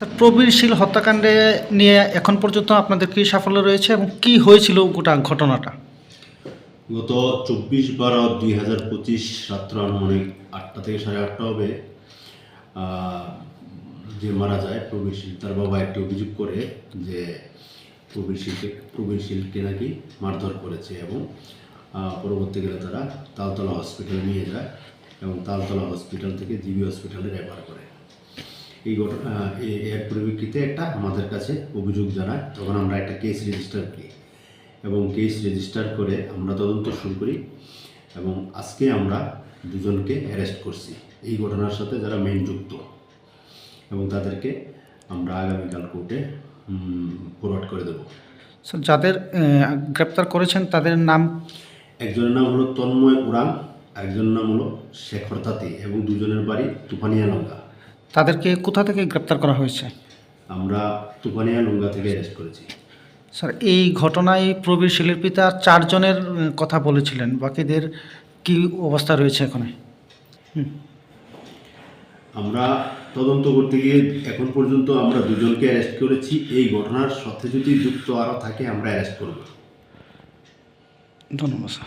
প্রবীরশীল হত্যাকাণ্ডে নিয়ে এখন পর্যন্ত আপনাদের কি সাফল্য রয়েছে এবং কি হয়েছিল গোটা ঘটনাটা? গত চব্বিশ বারো দুই হাজার পঁচিশ রাত্র আনুমানিক আটটা থেকে সাড়ে আটটা হবে যে মারা যায় প্রবীরশীল, তার বাবা একটি অভিযোগ করে যে প্রবীরশীলকে প্রবীরশীলকে নাকি মারধর করেছে এবং পরবর্তীকালে তারা তালতলা হসপিটালে নিয়ে যায় এবং তালতলা হসপিটাল থেকে জিবি হসপিটালে রেফার করে। এই ঘটনা এর পরিপ্রেক্ষিতে একটা আমাদের কাছে অভিযোগ জানায়। তখন আমরা একটা কেস রেজিস্টার করি এবং কেস রেজিস্টার করে আমরা তদন্ত শুরু করি এবং আজকে আমরা দুজনকে অ্যারেস্ট করছি। এই ঘটনার সাথে যারা মেন যুক্ত এবং তাদেরকে আমরা আগামীকাল কোর্টে ফরওয়ার্ড করে দেব। So, যাদের গ্রেপ্তার করেছেন তাদের নাম? একজনের নাম হলো তন্ময় উড়াং আরেকজনের নাম হলো শেখর তাঁতি এবং দুজনের বাড়ি তুফানিয়া লঙ্কা তাদেরকে কোথা থেকে গ্রেপ্তার করা হয়েছে? আমরা তুফানিয়া লঙ্কা থেকে অ্যারেস্ট করেছি। স্যার এই ঘটনায় প্রবীরশীলের পিতা চারজনের কথা বলেছিলেন। বাকিদের কি অবস্থা রয়েছে এখানে? আমরা তদন্ত করতে গিয়ে এখন পর্যন্ত আমরা দুজনকে অ্যারেস্ট করেছি। এই ঘটনার সাথে যদি যুক্ত আরও থাকে আমরা অ্যারেস্ট করব। ধন্যবাদ স্যার।